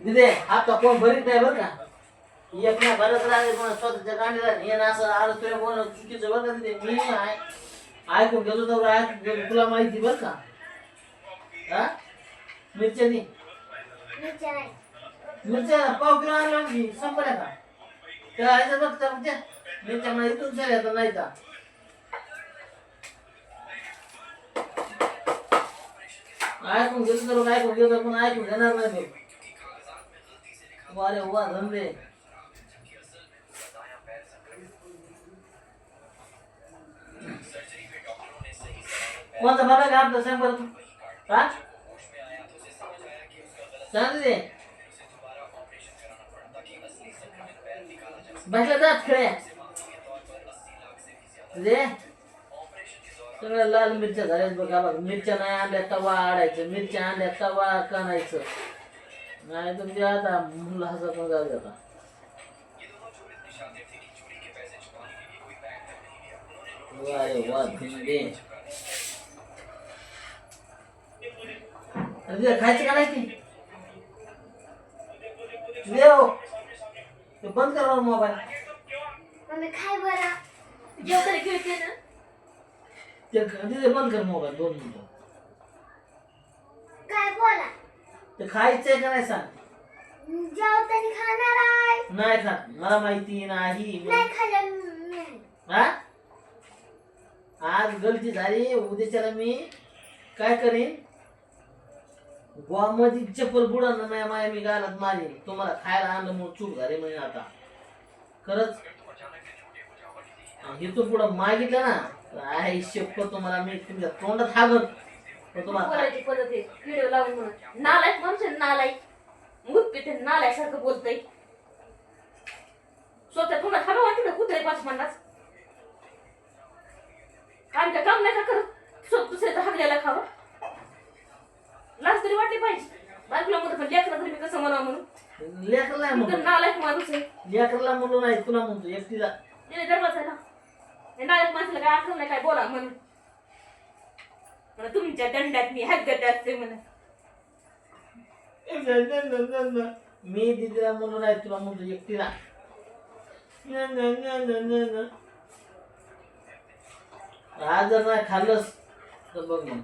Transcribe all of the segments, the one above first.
दिदे आता कोण भरीत नाही बरं का? एक ना भरत राहिले पण स्वतःच्या गांडीला हे ना असं आलं तुला बोल चुकीचं बरं का दिदे? मी आहे. ऐकून गेलो तर ऐकून तुला माहिती बरं का? हा? मिरच्यानी मिरच्या नाही. मिरच्या पाव किलो आणलं की संपल्या का? त्याला यायचं बघ त्या मिरच्या. मिरच्या मला इथून येतात नाही का ऐकून गेलो तर ऐकून गेलो पण ऐकून घेणार नाही मी अरे वा धंदे कोणता बघा का आपलं सांग बरं तू दे बसला जात खेळ्या रे सगळ्या लाल मिरच्या झाल्यात बघा बघ मिरच्या नाही आणल्या तवा आडायचं मिरच्या आणल्या तवा कणायचं नाही तर मी आता मुलं हसत मग जाऊ दे आता वा रे वा भिंडे अरे खायचं का नाही ती? देव ते बंद कर बरं मोबाईल. मम्मी खाय बरं. खेळते ना? ते बंद कर मोबाईल दोन मिनिटं. काय बोला? ते खायचंय का नाही सांग. जेवताना खाणार आहे. नाही खात. मला माहिती नाही. नाही खाल्लं मी. हा? आज गलती झाली. उद्याच्याला मी काय करीन? गोवामध्ये चप्पल बुडान नाही माया. मी गालात मारीन. तुम्हाला खायला आणलं म्हणून चूक झाली म्हणजे आता. खरंच? हे तू पुढं मागितलं ना आहे शप्पथ तुम्हाला मी तुमच्या तोंडात हागत बोलायची पद्धत आहे? व्हिडिओ लावून म्हणून. नालायक माणूस आहे, नालायक. गुप्पी ते नालायक सारखं बोलतय. स्वतः तुम्हाला हवं वाटतं ना कुत्रे पाच पन्नास. काम का काम नाही का करत? स्वतः दुसऱ्याचा हागल्याला खावं. लाज तरी वाटली पाहिजे. बायकोला म्हणतो पण लेकरं तरी मी कसं म्हणावं म्हणून? लेकरला मी तर म्हणतो. नालायक माणूस आहे. लेकरला म्हणलो नाही तुला म्हणतो एकटीला. तिने दरवाजा ना नालायक माणसाला काय आठवण नाही काय बोला म्हणून. म्हणा तुमच्या दंडात मी हद्गत असते म्हणा मी दिदीला म्हणलो नाही तुला म्हणतो एकटीला. न, न, न, न, न, न. आज जर नाही खाल्लंस तर बघ मग.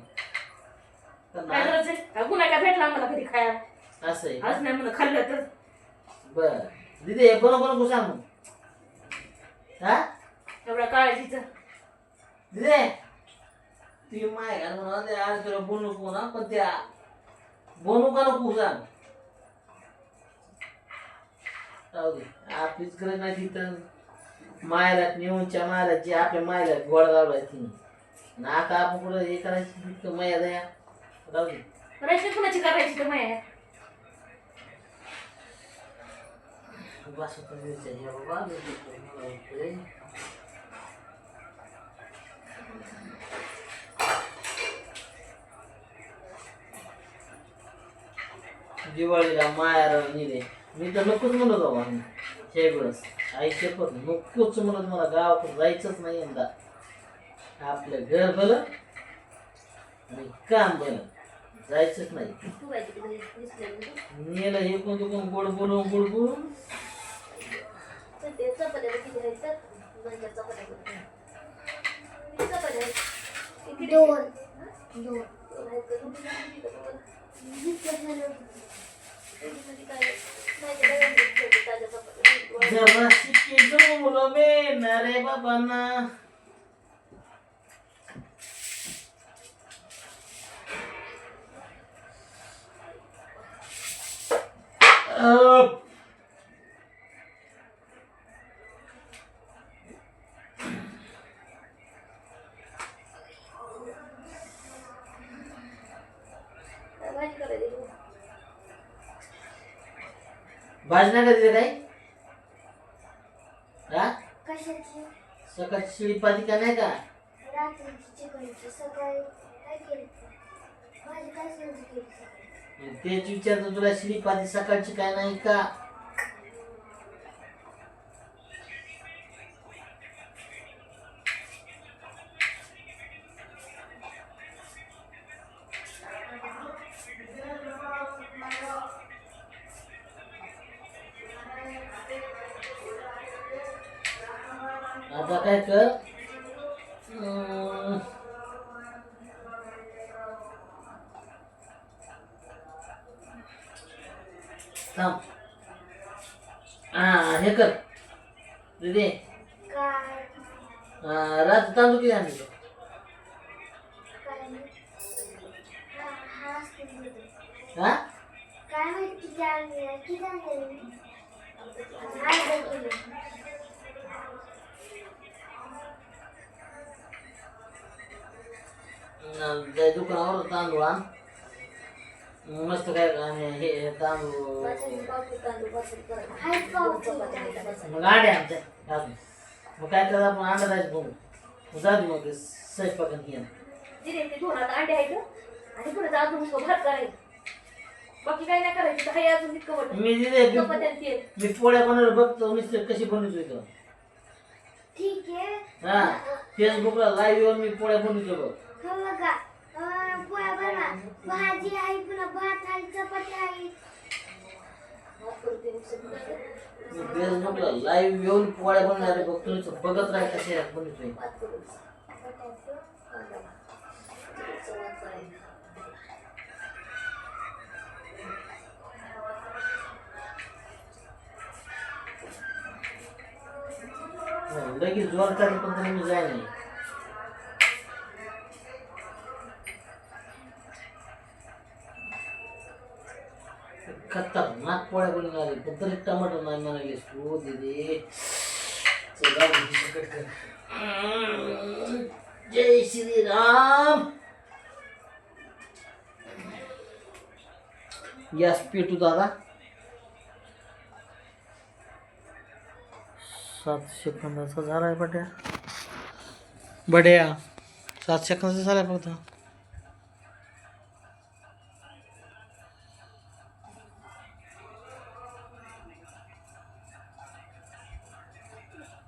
तर काय नाही. गरज आहे गुन्हा काय भेटला मला कधी खायला? असं आहे आज नाही म्हणून खाल्लं तर. बर. दिदी हे बरोबर नको सांग मग. हा? एवढ्या काळजीचं. दिदे! ती माय घाल म्हणा ते आज तुला बोलू नको ना पण त्या बोलू का नको सांग जाऊ दे आपलीच गरज नाही तिथं मायला नेऊनच्या मायला जे आपल्या मायला गोळा लावलाय तिने. आता आपण कुठं हे करायची तितकं माया दया? जाऊ दे. रचना कुणाची करायची तर माया? बस बाबा दिवाळीला माया नेले मी तर नकोच म्हणत बाबा हे आई शेपत नकोच म्हणत मला गावाकडे जायचंच नाही यंदा. आपलं घर भलं आणि काम भलं जायचंच नाही. नेलं हे कोण कोण? गोड बोलून गोड बोलून. दोन. दोन. जरा शिकी जमलो बे ना रे बाबांना अप. काय भाजी नाही का तिथे काही? हा? कशाची? सकाळची शिळी पाती का नाही का? रात्रीची चिकनची सकाळी काय केलं भाजी काय सहज केली सकाळी? तेच विचारतो तुला शिळी पाती सकाळची काय नाही का? आता काय कर अं, थांब हा हे कर दीदी काय अं, रात तांदूळ किती आणले काय नाही. हा हा असतील तिथे. हा काय माहिती किती आणले किती आणले दुकानावर तांदूळ आण. मस्त काय आणि हे हे तांदूळ. मग अंडे आमच्या. मग काय करायचं आपण अंडा जायचं बघू जाऊ दे मग ते स्वयंपाकन आहेत आणि पुढे भात करायचं. बाकी काही नाही करायचं. तर हाय अजून इतकं वाटत मी दिले पोळ्या बनवलं बघतो कशी बनवतो इथं. ठीक आहे. हा फेसबुकला लाईव्ह येऊन मी पोळ्या बनवतो बघ. भाजी आहे पुन्हा भात आहे चपाती आहे. लाईव्ह येऊन पोळ्या बनणार बघ तुम्ही बघत राह कसे बनतोय लगेच जोर चालू पण मी जाय नाही. खतरनाक पोळ्या बनवणारे पण तरी टमाटर नाही म्हणालीस तू दिदी चला भाजी सकट कर. हम्म. जय श्रीराम. गॅस पेटू दादा. सात सेकंदाचा झालाय बड्या. बड्या. सात सेकंदाचा झालाय फक्त.